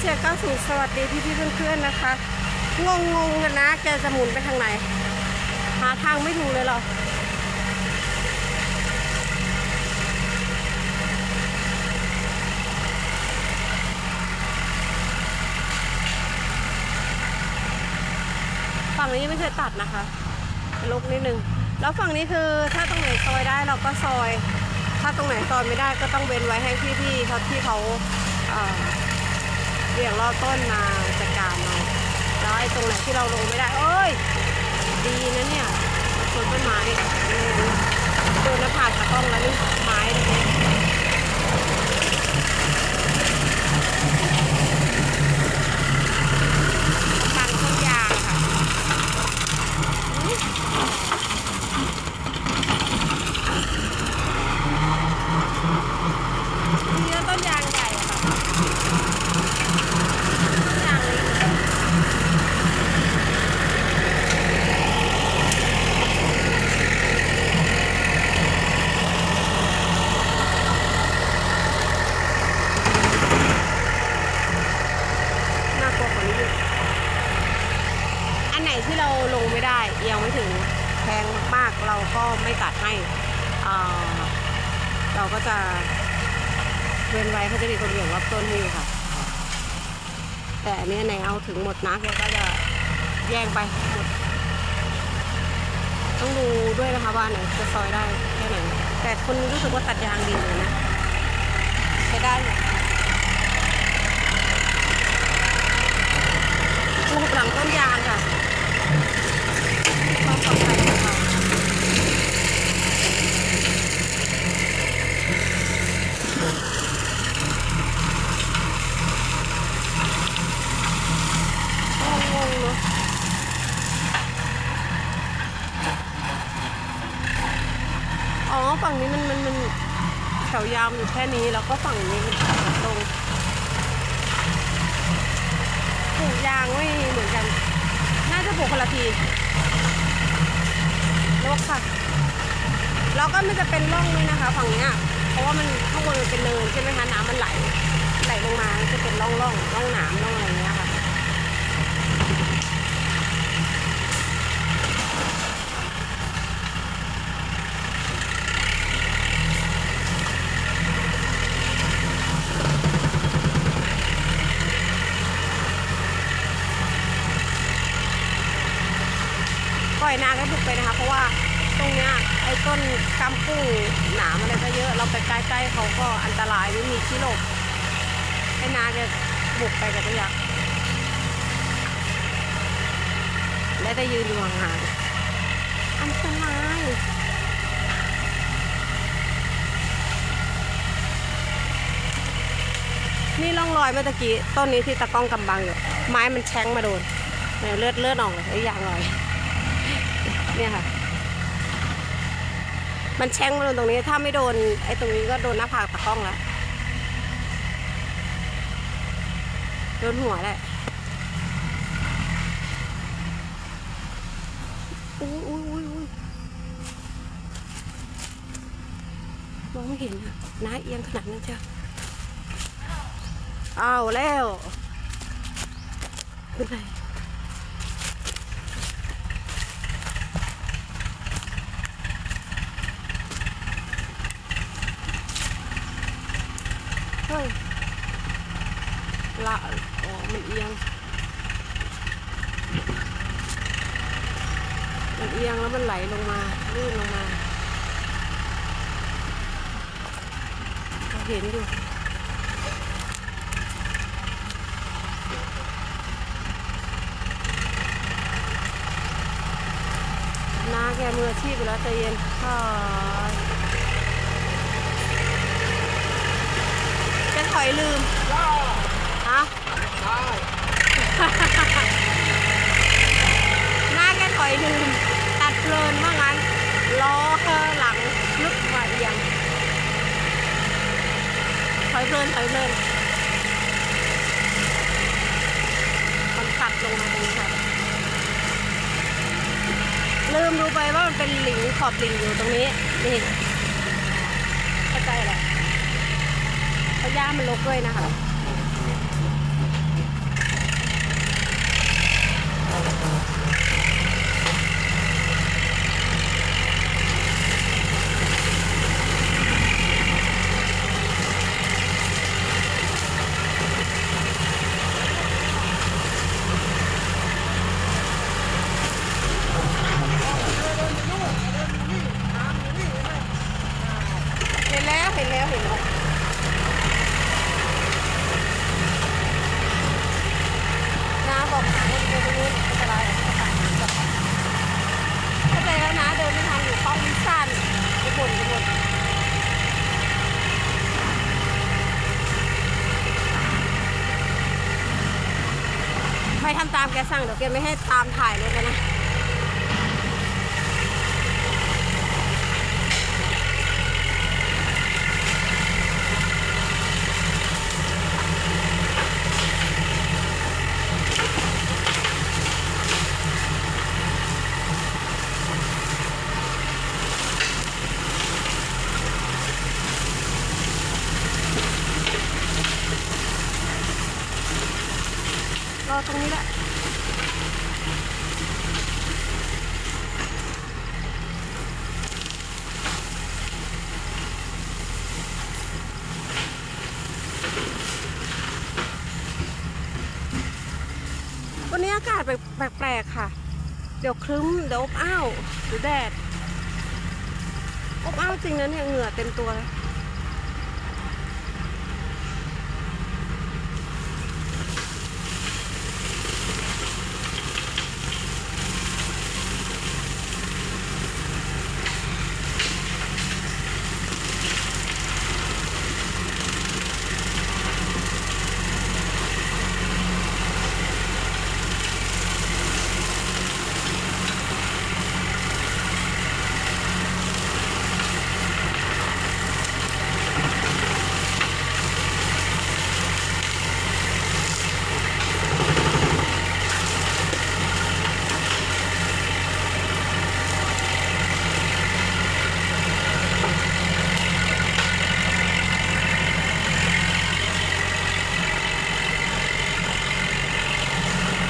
เชียร์เก้าสูสวัสดีพี่พี่เพื่อนๆนะคะงงงๆกันนะแกจะหมุนไปทางไหน หาทางไม่ถูกเลยหรอฝั่งนี้ไม่เคยตัดนะคะลุกนิดนึง แล้วฝั่งนี้คือถ้าตรงไหนซอยได้เราก็ซอย ถ้าตรงไหนซอยไม่ได้ก็ต้องเว้นไว้ให้พี่ๆเขาที่เขา เบี่ยงรอบต้นมาจัดการเอาแล้วไอ้ตรงไหนที่เราลงไม่ได้เอ้ย ดีนะเนี่ยชนต้นไม้โดนหน้าผากตะกล้องแล้วนี่ไม้เลยเนี่ยทางต้นยางค่ะ มีต้นยางใหญ่อะค่ะต้นยางเล็กน่ากลัวกว่านี้อีกอันไหนที่เราลงไม่ได้เอียงไม่ถึงแพงมากๆ เราก็ ไม่ตัดให้เราก็จะเว้นไว้เขาจะมีคนเบี่ยงรอบต้นให้ค่ะ แต่อันนี้ไหนเอาถึงหมดนะแกก็จะแย่งไปหมดต้องดูด้วยนะคะว่าไหนจะซอยได้แค่ไหนแต่คนรู้สึกว่าตัดยางดีเลยนะใช้ได้อยู่ลูกหลังต้นยางค่ะความปลอดภัยของเรา งงๆเนอะ อ๋อฝั่งนี้มันมันมันแถวยาวอยู่แค่นี้แล้วก็ฝั่งนี้มันตรงปลูกยางไม่เหมือนกัน น่าจะปลูกคนละทีลกค่ะ แล้วก็มันจะเป็นร่องด้วยนะคะ ฝั่งเนี้ยเพราะว่ามันข้างบนมันเป็นเนินใช่ไหมคะน้ำมันไหลไหลลงมาจะเป็นร่องร่องร่องน้ำร่องอะไรเงี้ยค่ะ ปล่อยนางให้บุกไปนะคะ เพราะว่าตรงเนี้ยไอ้ ต้นกำกุ้งหนามอะไรก็เยอะ เราไปใกล้ๆเขาก็อันตรายไม่มีที่หลบให้นาจะบุกไปกับตัวยักษ์และจะยืนอยู่ห่างๆอันตรายนี่ร่องรอยเมื่อตะกี้ต้นนี้ที่ตะก้องกำบังอยู่ไม้มันแช้งมาโดนเนี่ยเลือดเลือดออกเลยไอ้ยางลอย เนี่ยค่ะ มันแช่งมาโดนตรงนี้ ถ้าไม่โดนไอ้ตรงนี้ก็โดนหน้าผากตะกล้องแล้วโดนหัวแหละอุ้ยอุ้ยอุ้ยอุ้ยมองไม่เห็นอะน้าเอียงขนาดนั้นเจ้าอ้าวแล้วเป็นไร เฮ้ยละอ๋อมันเอียง มันเอียงแล้วมันไหลลงมาลื่นลงมา เห็นอยู่น้าแกมืออาชีพไปแล้วใจเย็นค่ะแกถอยลืม ฮะ หน้าแกถอยลืมตัดเพลินว่างั้นล้อเธอหลังลึกมาเอียงถอยเพลินถอยเพลินมันตัดลงมาตรงนี้ค่ะลืมดูไปว่ามันเป็นหลิงขอบหลิงอยู่ตรงนี้นี่เข้าใจแหละเพราะหญ้ามันรกด้วยนะคะ เห็นแล้ว เห็นแล้ว เห็นแล้วน้าบอก หาคนเดินตรงนู้นอันตรายเข้าใจแล้วนะเดินไม่ทันอยู่ข้องวิสันไปบ่นไปบ่นไม่ทำตามแกสั่งเดี๋ยวแกไม่ให้ตามถ่ายเลยนะ รอตรงนี้แหละวันนี้อากาศแปลกๆค่ะ เดี๋ยวครึ้ม เดี๋ยวอบอ้าวหรือแดด อบอ้าวจริงนะเนี่ยเหงื่อเต็มตัวเลย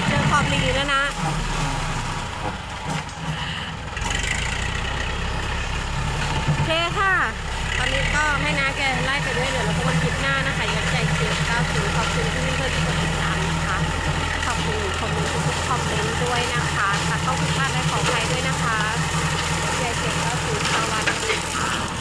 เจอขอบลีแล้วนะ โอเคค่ะ ตอ นี้ก็ให้น้าแกไล่ไปด้วยเดี๋ยวเราก็วันคลิปหน้านะคะยัดใจเจ็บ90ขอบคุณที่เพื่อนที่กดติดตามนะคะขอบคุณคอมเมนต์ทุกคอมเมนต์ด้วยนะคะถ้าเข้าผิดพลาดได้ขออภัยด้วยนะคะยัดใจเจ็บ90สวัสดี